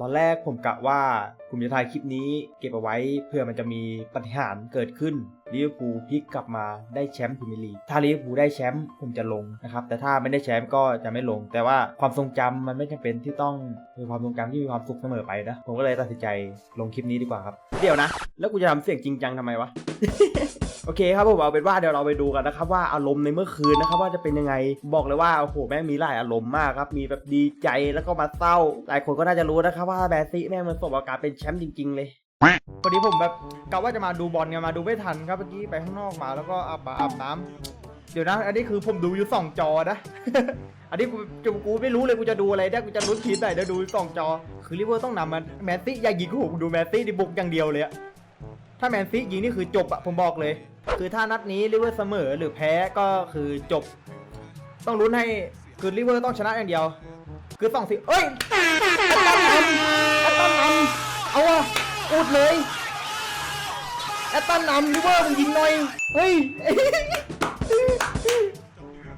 ตอนแรกผมกะว่าผมจะถ่ายคลิปนี้เก็บเอาไว้เพื่อมันจะมีปฏิหารเกิดขึ้นลิเวอร์พูลพลิกกลับมาได้แชมป์พรีเมียร์ลีกถ้าลิเวอร์พูลได้แชมป์ผมจะลงนะครับแต่ถ้าไม่ได้แชมป์ก็จะไม่ลง แต่ว่าความทรงจำมันไม่จำเป็นที่ต้องมีความทรงจำที่มีความสุขเสมอไปนะ ผมก็เลยตัดสินใจลงคลิปนี้ดีกว่าครับ เดี๋ยวนะ แล้วกูจะทำเสียงจริงจังทำไมวะโอเคครับผมเอาเป็นว่าเดี๋ยวเราไปดูกันนะครับว่าอารมณ์ในเมื่อคืนนะครับว่าจะเป็นยังไงบอกเลยว่าโอ้โหแม่งมีหลายอารมณ์มากครับมีแบบดีใจแล้วก็มาเศร้าหลายคนก็น่าจะรู้นะครับว่าแบซี่แม่งมันสมกับการเป็นแชมป์จริง ๆ เลยวันนี้ผมแบบกะว่าจะมาดูบอลกันมาดูไม่ทันครับเมื่อกี้ไปข้างนอกมาแล้วก็อาบอาบน้ำเดี๋ยวนะ อันนี้คือผมดูอยู่สองจอนะ อันนี้กูกูกูไม่รู้เลยกูจะดูอะไรเนี่ยกูจะลุ้นทีมไหนเดี๋ยวดูสองจอ คือลิเวอร์ต้องนำมันแมนซี่อย่ายิงกูผมดูแมนซี่ดิบุกอย่างเดียวเลยอะถ้าแมนซียิงนี่คือจบอะผมบอกเลย คือถ้านัดนี้ลิเวอร์เสมอหรือแพ้ก็คือจบ ต้องลุ้นให้คือลิเวอร์ต้องชนะอย่างเดียว คือต้องสิเอ้ยแอตตันนำแอตตันนำ เอาอะอุดเลยแอตตันนำลิเวอร์มึงยิงหน่อย เฮ้ย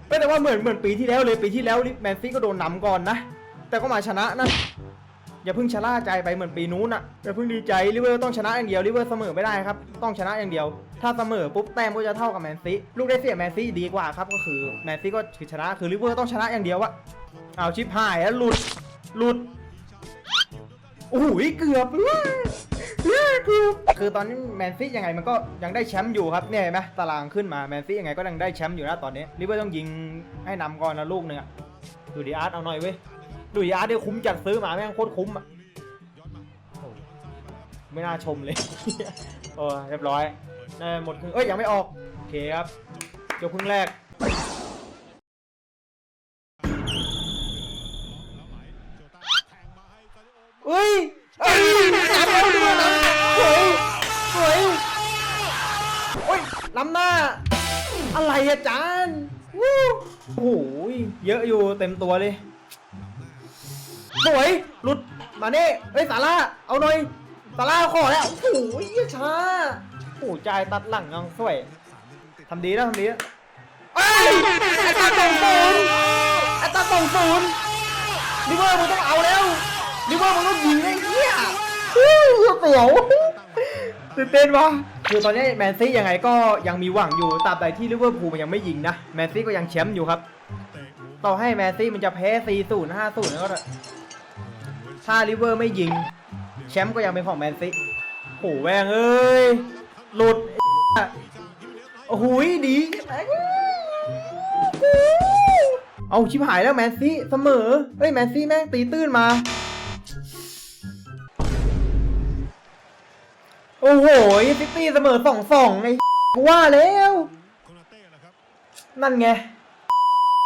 ไม่แต่ว่าเหมือนเหมือนปีที่แล้วเลยปีที่แล้วแมนซีก็โดนนำก่อนนะ แต่ก็มาชนะนะ อย่าเพิ่งชะล่าใจไปเหมือนปีนู้นอะอย่าเพิ่งดีใจลิเวอร์ต้องชนะอย่างเดียวลิเวอร์เสมอไม่ได้ครับ ต้องชนะอย่างเดียว ถ้าเสมอปุ๊บแต้มก็จะเท่ากับแมนซีลูกได้เสียแมนซีดีกว่าครับก็คือแมนซีก็คือชนะคือลิเวอร์ต้องชนะอย่างเดียวอะเอาชิปหายแล้วหลุดหลุด โอ้โหเกือบเกือบคือตอนนี้แมนซี่ยังไงมันก็ยังได้แชมป์อยู่ครับเนี่ยเห็นไหมตารางขึ้นมาแมนซี่ยังไงก็ยังได้แชมป์อยู่นะตอนนี้ลิเวอร์ต้องยิงให้นำก่อนนะลูกหนึ่งอะดูดีอาร์ตเอาหน่อยเว้ยดูยาร์ดเนี่ยคุ้มจัดซื้อมาแม่งโคตรคุ้มอะไม่น่าชมเลยโอ้เรียบร้อยได้หมดครึ่งเอ้ยยังไม่ออกโอเคครับยกครึ่งแรก เฮ้ยเอ้ยจับแล้วด้วยนะสวยสวยโอ้ยล้ำหน้า อะไรอะจานวู้โอ้โหเยอะอยู่เต็มตัวเลยสวยหลุดมาเน่เฮ้ยสาร่าเอาหน่อยสาร่าขอแล้วโอ้โหเหี้ยช้าโอ้โหจ่ายตัดหลังยังสวยทำดีนะทำดีนะเอ้ยไอ้ตาสองศูนย์ไอ้ตาสองศูนย์ลิเวอร์มึงต้องเอาแล้ว ลิเวอร์มึงต้องยิงไอ้เหี้ยฮู้เสียวตื่นเต้นวะคือตอนนี้แมนซียังไงก็ยังมีหวังอยู่ตราบใดที่ลิเวอร์พูลมันยังไม่ยิงนะแมนซีก็ยังแชมป์อยู่ครับ ต่อให้แมนซีมันจะแพ้4 0 5 0แล้วก็เถอะถ้าลิเวอร์ไม่ยิง แชมป์ก็ยังเป็นของแมนซีโหแวงเอ้ยหลุดไอ้โอ้โหดีเอาชิบหายแล้วแมนซีเสมอเฮ้ยแมนซีแม่งตีตื้นมา อ้โหซิตี้เสมอสองสองไอ้กูว่าแล้ว นั่นไง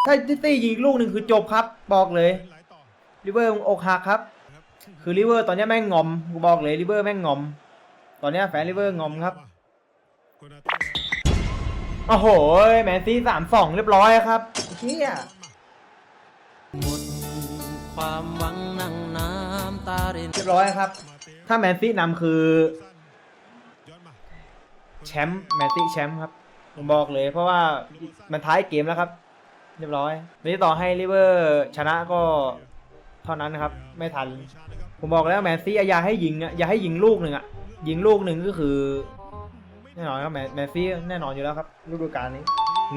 ถ้าซิตี้ยิงอีกลูกหนึ่งคือจบครับ บอกเลยลิเวอร์มึงอกหักครับ คือลิเวอร์ตอนนี้แม่งงอมกูบอกเลยลิเวอร์แม่งงอม ตอนนี้แฟนลิเวอร์งอมครับโอ้โหแมนซีสามสองเรียบร้อยครับเฮียความหวังนั่งน้ำตารินเรียบร้อยครับ ถ้าแมนซีนำคือ แชมป์แมนซีแชมป์ครับผมบอกเลย เพราะว่ามันท้ายเกมแล้วครับ เรียบร้อยนี้ต่อให้ลิเวอร์ชนะก็เท่านั้นนะครับ ไม่ทัน ผมบอกแล้วแมนซีอย่าให้ยิงอะอย่าให้ยิงลูกหนึ่งอะยิงลูกหนึ่งก็คือ แน่นอนครับแมนซีแน่นอนอยู่แล้วครับฤดูกาลนี้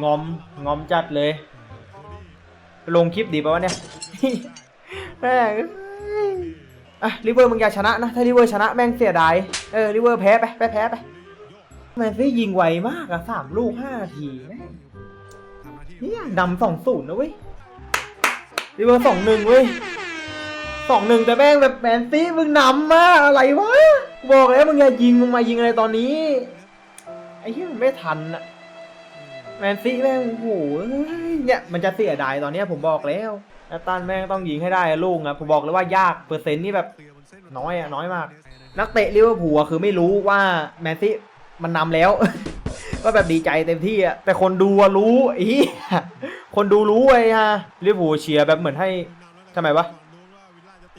งอมงอมจัดเลย ลงคลิปดีป่าวะเนี่ยแม่งอะลิเวอร์มึงอย่าชนะนะ ถ้าลิเวอร์ชนะแม่งเสียดาย เออลิเวอร์แพ้ไป ไปแพ้ไป แมนซียิงไวมากอะสามลูกห้านาทีแม่งเนี่ยนำสองศูนย์นะเว้ยลิเวอร์สองหนึ่งเว้ยสองหนึ่งแต่แม่งแบบแมนซีมึงนำมาอะไรวะบอกแล้วมึงอย่ายิงมึงมายิงอะไรตอนนี้ไอ้เหี้ยมันไม่ทันอะแมนซีแม่งโอ้โหเนี่ยมันจะเสียดายตอนเนี้ยผมบอกแล้วแอตตันแม่งต้องยิงให้ได้อะลูกอะผมบอกเลยว่ายากเปอร์เซ็นต์นี่แบบน้อยอะน้อยมาก นักเตะลิเวอร์พูลอะคือไม่รู้ว่าแมนซี มันนำแล้ว ก็แบบดีใจเต็มที่อะแต่คนดูรู้อีคนดูรู้ไอ้ฮะลิเวอร์พูลเชียร์แบบเหมือนให้ทำไมวะ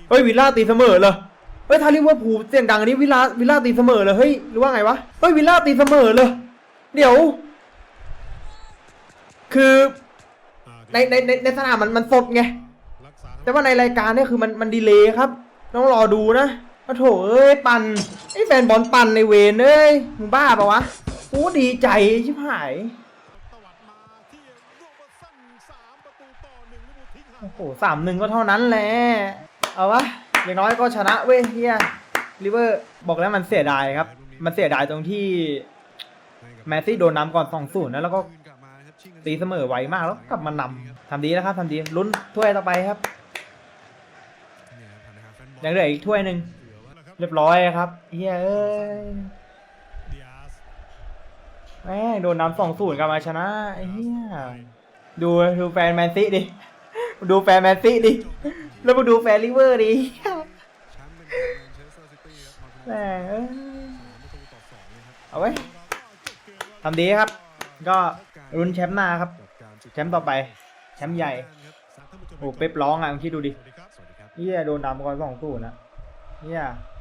เฮ้ยวิลล่าตีเสมอเหรอเฮ้ยถ้าลิเวอร์พูลเสียงดังอันนี้วิลล่าวิลล่าตีเสมอเลยเฮ้ยหรือว่าไงวะเฮ้ยวิลล่าตีเสมอเลยเดี๋ยว คือในในในในสนามมันมันสดไงแต่ว่าในรายการเนี่ยคือมันมันดีเลย์ครับต้องรอดูนะ โอ้โถเอ้ยปันไอ้แฟนบอลปันในเวนเอ้ยมึงบ้าปะวะโอ้ดีใจชิบหายโอ้โหสามหนึ่งก็เท่านั้นแหละเอาวะอย่างน้อยก็ชนะเว้ยเฮียลิเวอร์บอกแล้วมันเสียดายครับ มันเสียดายตรงที่แมสซี่โดนนำก่อนสองศูนะแล้วก็ตีเสมอไวมากแล้วกลับมานำทำดีแล้วครับทำดีลุ้นถ้วยต่อไปครับยังเหลืออีกถ้วยหนึ่ง เรียบร้อยครับเฮียเอ้ยเดียสแม่งโดนนำสองศูนย์กลับมาชนะไอ้เฮียดูดูแฟนแมนซีดิดูแฟนแมนซีดิแล้วมาดูแฟนลิเวอร์ดิแม่งเอ้ยเอาไว้ทำดีครับ ก็รุนแชมป์หน้าครับ แชมป์ต่อไป แชมป์ใหญ่โอ้เป๊ปร้องอะมึงคิดดูดิสวัสดีครับเฮียโดนดำก่อนสองศูนย์นะเฮียส